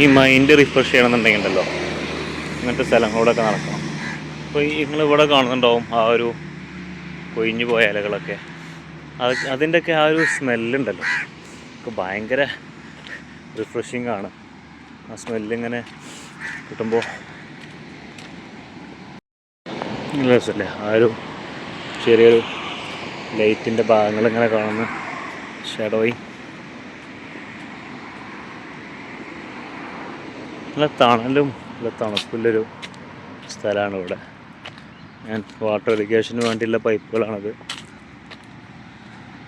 ഈ mind refresh ചെയ്യണമെന്നുണ്ടെങ്കിൽ ഉണ്ടല്ലോ ഇങ്ങനത്തെ സ്ഥലങ്ങളിലൂടെയൊക്കെ നടക്കണം. അപ്പോൾ ഈ നിങ്ങളിവിടെ കാണുന്നുണ്ടാവും ആ ഒരു കൊഴിഞ്ഞു പോയ ഇലകളൊക്കെ. അത് അതിന്റെയൊക്കെ ആ ഒരു സ്മെല്ലുണ്ടല്ലോ ഒക്കെ ഭയങ്കര റിഫ്രഷിങ് ആണ്. ആ സ്മെല്ലിങ്ങനെ കിട്ടുമ്പോൾ നല്ല രസമല്ലേ ആ ഒരു ചെറിയൊരു ലൈറ്റിന്റെ ഭാഗങ്ങളിങ്ങനെ കാണുന്ന ഷാഡോയി നല്ല തണലും നല്ല തണുപ്പുള്ളൊരു സ്ഥലമാണ് ഇവിടെ. ഞാൻ വാട്ടർ ഇറിഗേഷന് വേണ്ടിയുള്ള പൈപ്പുകളാണത്.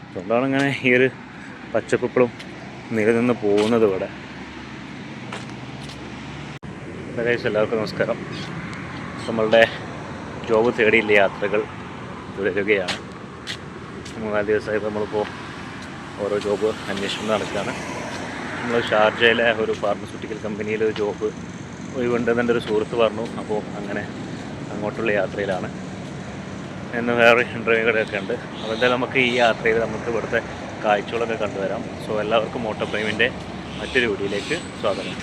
അതുകൊണ്ടാണ് ഇങ്ങനെ ഈ ഒരു പച്ചപ്പിപ്പളും നിലനിന്ന് പോകുന്നത് ഇവിടെ. എല്ലാവർക്കും നമസ്കാരം. നമ്മളുടെ ജോബ് തേടിയില്ല യാത്രകൾ തുടരുകയാണ്. മൂന്നാൽ ദിവസമായിട്ട് നമ്മളിപ്പോൾ ഓരോ ജോബ് അന്വേഷണം നടക്കുകയാണ്. നമ്മൾ ഷാർജയിലെ ഒരു ഫാർമസ്യൂട്ടിക്കൽ കമ്പനിയിൽ ഒരു ജോബ് ഒഴിവുണ്ടെന്ന് ഒരു സുഹൃത്ത് പറഞ്ഞു. അപ്പോൾ അങ്ങനെ അങ്ങോട്ടുള്ള യാത്രയിലാണ്. എന്ന് വേറെ ഇന്റർവ്യൂകളൊക്കെ ഉണ്ട്. അപ്പോൾ എന്തായാലും നമുക്ക് ഈ യാത്രയിൽ നമുക്ക് ഇവിടുത്തെ കാഴ്ചകളൊക്കെ കണ്ടുവരാം. സോ എല്ലാവർക്കും മോട്ടോ പ്രൈമിന്റെ മറ്റൊരു വീഡിയോയിലേക്ക് സ്വാഗതം.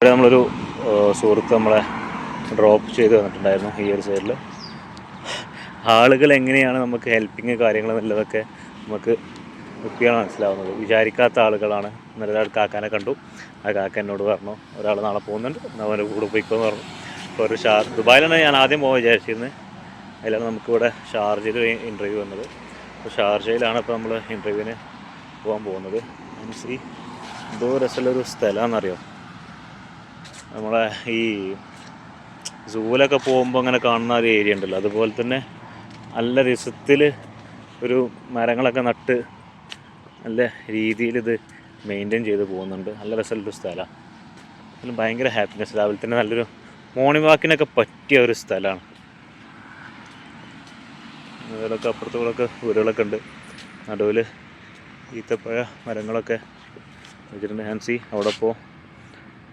ഇവിടെ നമ്മളൊരു സുഹൃത്ത് നമ്മളെ ഡ്രോപ്പ് ചെയ്ത് വന്നിട്ടുണ്ടായിരുന്നു ഈ ഒരു സൈഡിൽ ആളുകൾ എങ്ങനെയാണ് നമുക്ക് ഹെൽപ്പിങ് കാര്യങ്ങൾ എന്നുള്ളതൊക്കെ നമുക്ക് ഒക്കെയാണ് മനസ്സിലാവുന്നത്. വിചാരിക്കാത്ത ആളുകളാണ് ഇന്നലെ കാക്കാനെ കണ്ടു. ആ കാക്ക എന്നോട് പറഞ്ഞു ഒരാൾ നാളെ പോകുന്നുണ്ട് അവന്റെ കൂടെ പോയിക്കോന്ന് പറഞ്ഞു. അപ്പോൾ ഒരു ഷാർ ദുബായിലാണ് ഞാൻ ആദ്യം പോകാൻ വിചാരിച്ചിരുന്നത്. അതിലാണ് നമുക്കിവിടെ ഷാർജയിൽ ഇന്റർവ്യൂ വന്നത്. അപ്പോൾ ഷാർജയിലാണ് ഇപ്പോൾ നമ്മൾ ഇന്റർവ്യൂവിന് പോകാൻ പോകുന്നത്. ഈ എന്തോ രസമുള്ളൊരു സ്ഥലമാണെന്നറിയോ? നമ്മളെ ഈ സൂവിലൊക്കെ പോകുമ്പോൾ അങ്ങനെ കാണുന്ന ഒരു ഏരിയ ഉണ്ടല്ലോ. അതുപോലെ തന്നെ നല്ല രസത്തിൽ ഒരു മരങ്ങളൊക്കെ നട്ട് നല്ല രീതിയിൽ ഇത് മെയിന്റെയിൻ ചെയ്ത് പോകുന്നുണ്ട്. നല്ല രസമുള്ളൊരു സ്ഥലമാണ് അതിന് ഭയങ്കര ഹാപ്പിനെസ് രാവിലെ തന്നെ നല്ലൊരു മോർണിംഗ് വാക്കിനൊക്കെ പറ്റിയ ഒരു സ്ഥലമാണ് അതുപോലൊക്കെ അപ്പുറത്തുകളൊക്കെ വീടുകളൊക്കെ ഉണ്ട്. നടുവിൽ ഈത്തപ്പഴ മരങ്ങളൊക്കെ വെച്ചിട്ടുണ്ട്. ഹാൻസി അവിടെ ഇപ്പോൾ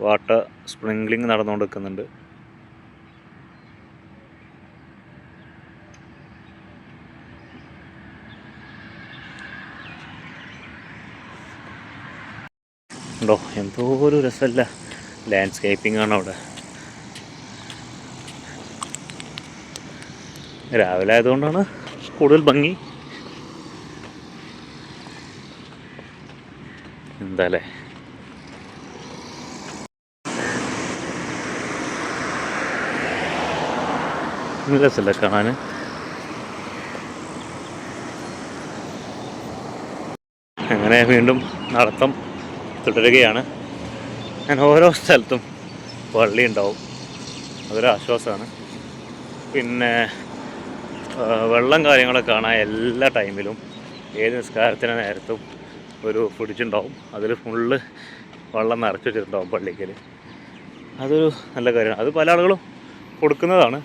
വാട്ടർ സ്പ്രിംഗ്ലിംഗ് നടന്നുകൊണ്ട് നിൽക്കുന്നുണ്ട് ഉണ്ടോ എന്തോ ഒരു രസമല്ല. ലാൻഡ്സ്കേപ്പിംഗ് ആണ് അവിടെ. രാവിലെ ആയതുകൊണ്ടാണ് കൂടുതൽ ഭംഗി. എന്താല്ലേ? രസമല്ല കാണാൻ അങ്ങനെ വീണ്ടും നടത്തം. തുടരുകയാണ്. ഞാൻ ഓരോ സ്ഥലത്തും പള്ളി ഉണ്ടാവും. അതൊരു ആശ്വാസമാണ്. പിന്നെ വെള്ളം കാര്യങ്ങളൊക്കെ കാണാൻ എല്ലാ ടൈമിലും ഏത് നിസ്കാരത്തിന് നേരത്തും ഒരു പിടിച്ചുണ്ടാവും. അതിൽ ഫുള്ള് വെള്ളം നിറച്ച് വെച്ചിട്ടുണ്ടാവും പള്ളിക്കൽ. അതൊരു നല്ല കാര്യമാണ്. അത് പല ആളുകളും കൊടുക്കുന്നതാണ്.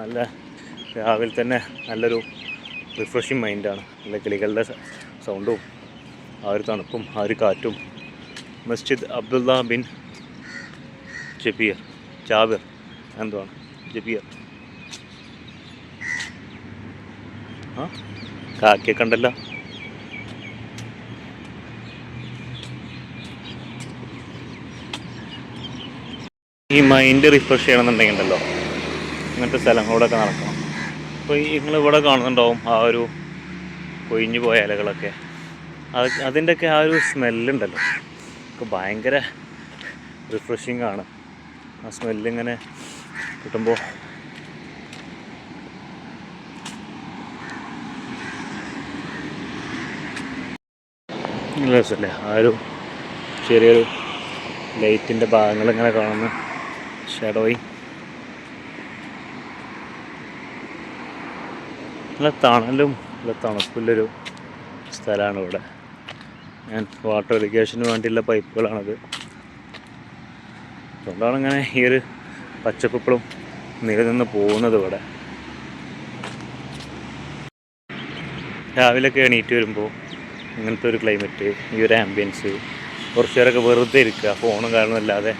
നല്ല രാവിലെ തന്നെ നല്ലൊരു റിഫ്രഷിങ് മൈൻഡാണ് നല്ല കിളികളുടെ സൗണ്ടും ആ ഒരു തണുപ്പും ആ ഒരു കാറ്റും. മസ്ജിദ് അബ്ദുള്ള ബിൻ ജബീർ ജാബിർ എന്തുവാണ്? ജബീർ. ആ കാക്കെ കണ്ടല്ല. ഈ മൈൻഡ് റിഫ്രഷ് ചെയ്യണമെന്നുണ്ടെങ്കിൽ ഉണ്ടല്ലോ ഇങ്ങനത്തെ സ്ഥലങ്ങളിലൂടെയൊക്കെ നടക്കണം. അപ്പോൾ നിങ്ങൾ ഇവിടെ കാണുന്നുണ്ടാവും ആ ഒരു കൊഴിഞ്ഞു പോയ ഇലകളൊക്കെ. അത് അതിന്റെയൊക്കെ ആ ഒരു സ്മെല്ലുണ്ടല്ലോ. ഒക്കെ ഭയങ്കര റിഫ്രഷിങ് ആണ്. ആ സ്മെല്ലിങ്ങനെ കിട്ടുമ്പോൾ നല്ല രസമല്ലേ ആ ഒരു ചെറിയൊരു ലൈറ്റിന്റെ ഭാഗങ്ങൾ ഇങ്ങനെ കാണുന്ന ഷാഡോയി നല്ല തണലും നല്ല തണുപ്പുള്ളൊരു സ്ഥലമാണ് ഇവിടെ. ഞാൻ വാട്ടർ ഇറിഗേഷന് വേണ്ടിയുള്ള പൈപ്പുകളാണത്. അതുകൊണ്ടാണ് ഇങ്ങനെ ഈ ഒരു പച്ചപ്പിപ്പളും നിലനിന്ന് പോകുന്നത് ഇവിടെ. രാവിലെയൊക്കെ എണീറ്റ് വരുമ്പോൾ ഇങ്ങനത്തെ ഒരു ക്ലൈമറ്റ് ഈ ഒരു ആംബിയൻസ് കുറച്ച് നേരമൊക്കെ വെറുതെ ഇരിക്കുക ഫോണും കാരണമില്ലാതെ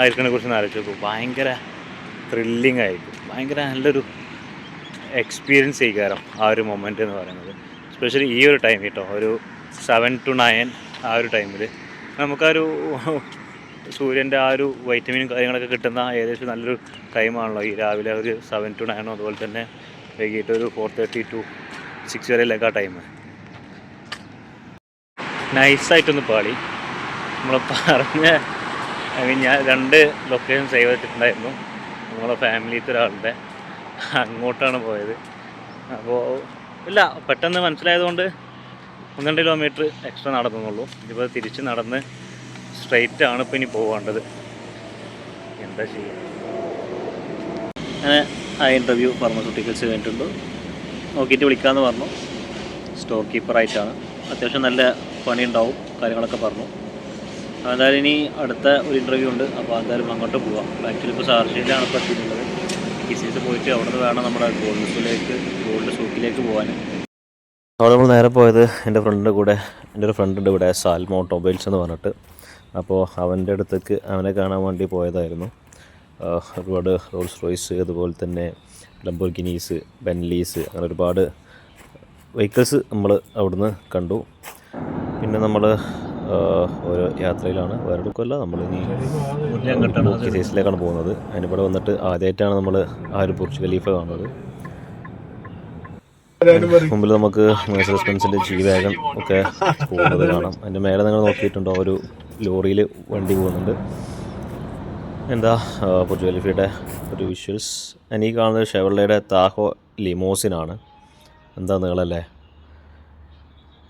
ആയിരിക്കണെ കുറിച്ച് ആലോചിച്ച് നോക്കും. ഭയങ്കര ത്രില്ലിംഗ് ആയിരിക്കും. ഭയങ്കര നല്ലൊരു എക്സ്പീരിയൻസ് ചെയ്യിക്കാരം ആ ഒരു മൊമെന്റ് എന്ന് പറയുന്നത്. എസ്പെഷ്യലി ഈ ഒരു ടൈം കേട്ടോ ഒരു സെവൻ ടു നയൻ ആ ഒരു ടൈമിൽ നമുക്കാ ഒരു സൂര്യന്റെ ആ ഒരു വൈറ്റമിനും കാര്യങ്ങളൊക്കെ കിട്ടുന്ന ഏകദേശം നല്ലൊരു ടൈമാണല്ലോ ഈ രാവിലെ ഒരു സെവൻ ടു നയനോ അതുപോലെ തന്നെ വൈകിട്ട് ഒരു ഫോർ തേർട്ടി ടു സിക്സ് വരെയിലൊക്കെ ആ ടൈം നൈസായിട്ടൊന്ന് പാളി. നമ്മൾ പറഞ്ഞ ഐ മീൻ ഞാൻ രണ്ട് ലൊക്കേഷൻ സേവ് ചെയ്തിട്ടുണ്ടായിരുന്നു. നമ്മളെ ഫാമിലിത്തെ ഒരാളുടെ. അങ്ങോട്ടാണ് പോയത്. അപ്പോൾ ഇല്ല പെട്ടെന്ന് മനസ്സിലായതുകൊണ്ട് ഒന്ന് രണ്ട് കിലോമീറ്റർ എക്സ്ട്രാ നടന്നുള്ളൂ ഇതിപ്പോൾ തിരിച്ച് നടന്ന് സ്ട്രെയിറ്റ് ആണ് ഇപ്പോൾ ഇനി പോകേണ്ടത് എന്താ ചെയ്യുക അങ്ങനെ ആ ഇന്റർവ്യൂ ഫാർമസ്യൂട്ടിക്കൽസ് കഴിഞ്ഞിട്ടുണ്ട്. നോക്കിയിട്ട് വിളിക്കാമെന്ന് പറഞ്ഞു. സ്റ്റോർ കീപ്പറായിട്ടാണ് അത്യാവശ്യം നല്ല പണി ഉണ്ടാവും കാര്യങ്ങളൊക്കെ പറഞ്ഞു. എന്തായാലും ഇനി അടുത്ത ഒരു ഇന്റർവ്യൂ ഉണ്ട്. അപ്പോൾ എന്തായാലും അങ്ങോട്ട് പോവാം. ആക്ച്വലി ഇപ്പോൾ സാർജയിലാണ് ഇപ്പോൾ കിസീസ് പോയിട്ട് അവിടെ വേണം നമ്മുടെ ഗോൾഡ് സൂലേക്ക് ഗോൾഡ് സൂക്കിലേക്ക് പോകാൻ അവിടെ നമ്മൾ നേരെ പോയത് എന്റെ ഫ്രണ്ടിന്റെ കൂടെ എന്റെ ഒരു ഫ്രണ്ടിന്റെ കൂടെ സാൽമോ ഓട്ടോമൊബൈൽസ് എന്ന് പറഞ്ഞിട്ട്. അപ്പോൾ അവന്റെ അടുത്തേക്ക് അവനെ കാണാൻ വേണ്ടി പോയതായിരുന്നു. ഒരുപാട് റോൾസ് റോയ്സ് അതുപോലെ തന്നെ ലംബോർഗിനീസ് ബെൻലീസ് അങ്ങനെ ഒരുപാട് വെഹിക്കിൾസ് നമ്മൾ അവിടുന്ന് കണ്ടു. പിന്നെ നമ്മൾ ഓരോ യാത്രയിലാണ് വേറെടുക്കുമല്ല നമ്മളിനി സൈസിലേക്കാണ് പോകുന്നത്. അതിനിവിടെ വന്നിട്ട് ആദ്യമായിട്ടാണ് നമ്മൾ ആ ഒരു പുറച്ച് ഖലീഫ കാണുന്നത്. മുമ്പിൽ നമുക്ക് മേഴ്സസ് ബെൻസിന്റെ ജി ഒക്കെ പോകുന്നത് കാണാം. അതിന്റെ മേലെ നിങ്ങൾ നോക്കിയിട്ടുണ്ടോ? ഒരു ലോറിയിൽ വണ്ടി പോകുന്നുണ്ട്. എന്താ പുറച്ച് ഖലീഫയുടെ ഒരു വിഷ്വൽസ് എനിക്ക് കാണുന്നത് ഷെവർലയുടെ താഹോ ലിമോസിനാണ് എന്താ നിങ്ങളല്ലേ?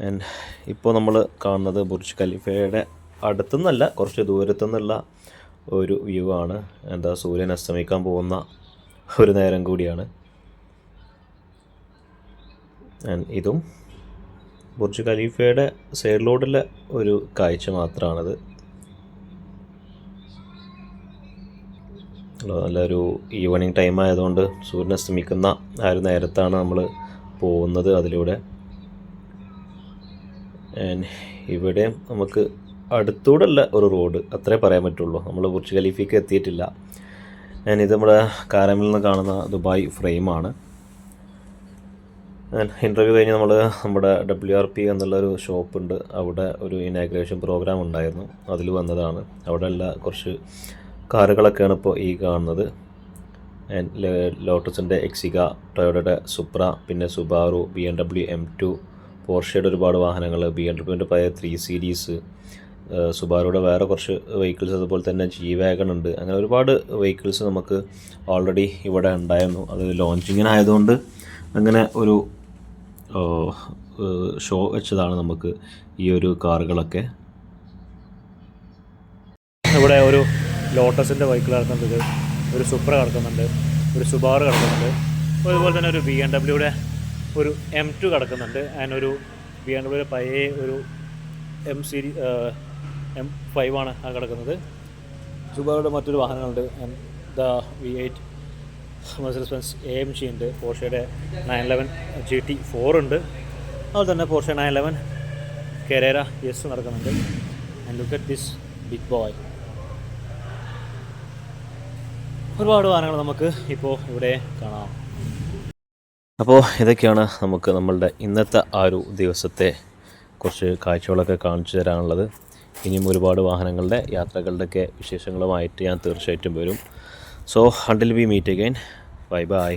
ആൻഡ് ഇപ്പോൾ നമ്മൾ കാണുന്നത് ബുർജ് ഖലീഫയുടെ അടുത്തുനിന്നല്ല കുറച്ച് ദൂരത്തുനിന്നുള്ള ഒരു വ്യൂ ആണ്. എന്താ സൂര്യൻ അസ്തമിക്കാൻ പോകുന്ന ഒരു നേരം കൂടിയാണ്. ആൻഡ് ഇതും ബുർജ് ഖലീഫയുടെ സൈഡിലോട്ടുള്ള ഒരു കാഴ്ച മാത്രമാണത് നല്ലൊരു ഈവനിങ് ടൈം ആയതുകൊണ്ട് സൂര്യൻ അസ്തമിക്കുന്ന ആ ഒരു നേരത്താണ് നമ്മൾ പോകുന്നത് അതിലൂടെ. ഇവിടെ നമുക്ക് അടുത്തൂടെയുള്ള ഒരു റോഡ്. അത്രേ പറയാൻ പറ്റുള്ളൂ. നമ്മൾ ബുർജ് ഖലീഫയ്ക്ക് എത്തിയിട്ടില്ല. ഞാൻ ഇത് നമ്മുടെ കാരമിൽ നിന്ന് കാണുന്ന ദുബായ് ഫ്രെയിമാണ്. ഇന്റർവ്യൂ കഴിഞ്ഞ് നമ്മൾ നമ്മുടെ ഡബ്ല്യു ആർ പി എന്നുള്ളൊരു ഷോപ്പുണ്ട്. അവിടെ ഒരു ഇനാഗ്രേഷൻ പ്രോഗ്രാം ഉണ്ടായിരുന്നു. അതിൽ വന്നതാണ്. അവിടെയുള്ള കുറച്ച് കാറുകളൊക്കെയാണ് ഇപ്പോൾ ഈ കാണുന്നത്. ലോട്ടസിന്റെ എക്സിക ടൊയോഡയുടെ സുപ്ര പിന്നെ Subaru B M W M two പോർഷയുടെ ഒരുപാട് വാഹനങ്ങൾ ബി എം ഡബ്ല്യുവിന്റെ പഴയ ത്രീ സീരീസ് സുബാറുടെ വേറെ കുറച്ച് വെഹിക്കിൾസ് അതുപോലെ തന്നെ ജി വാഗൺ ഉണ്ട്. അങ്ങനെ ഒരുപാട് വെഹിക്കിൾസ് നമുക്ക് ഓൾറെഡി ഇവിടെ ഉണ്ടായിരുന്നു. അത് ലോഞ്ചിങ്ങിനായതുകൊണ്ട് അങ്ങനെ ഒരു ഷോ വെച്ചതാണ് നമുക്ക് ഈ ഒരു കാറുകളൊക്കെ. ഇവിടെ ഒരു ലോട്ടസിന്റെ ബൈക്കിൽ കിടക്കുന്നുണ്ട്. ഒരു സുപ്ര കിടക്കുന്നുണ്ട്. ഒരു സുബാറ് കിടക്കുന്നുണ്ട്. അതുപോലെ തന്നെ ഒരു ബി എം ഡബ്ല്യൂടെ ഒരു എം ടു കിടക്കുന്നുണ്ട്. ഒരു ബി എം ഡബ്ല്യു പഴയ ഒരു എം സീരി എം ഫൈവ് ആണ് ആ കിടക്കുന്നത്. സുബാറുടെ മറ്റൊരു വാഹനങ്ങളുണ്ട്. M the V eight Mercedes Benz A M G ഉണ്ട്. പോർഷയുടെ nine eleven G T four ഉണ്ട്. അതുപോലെ തന്നെ Porsche nine eleven Carrera S നടക്കുന്നുണ്ട്. And look at this big boy ഒരുപാട് വാഹനങ്ങൾ നമുക്ക് ഇപ്പോൾ ഇവിടെ കാണാം. അപ്പോൾ ഇതൊക്കെയാണ് നമുക്ക് നമ്മളുടെ ഇന്നത്തെ ആ ഒരു ദിവസത്തെ കുറച്ച് കാഴ്ചകളൊക്കെ കാണിച്ചു തരാനുള്ളത്. ഇനിയും ഒരുപാട് വാഹനങ്ങളുടെ യാത്രകളുടെയൊക്കെ വിശേഷങ്ങളുമായിട്ട് ഞാൻ തീർച്ചയായിട്ടും വരും. So until we meet again bye bye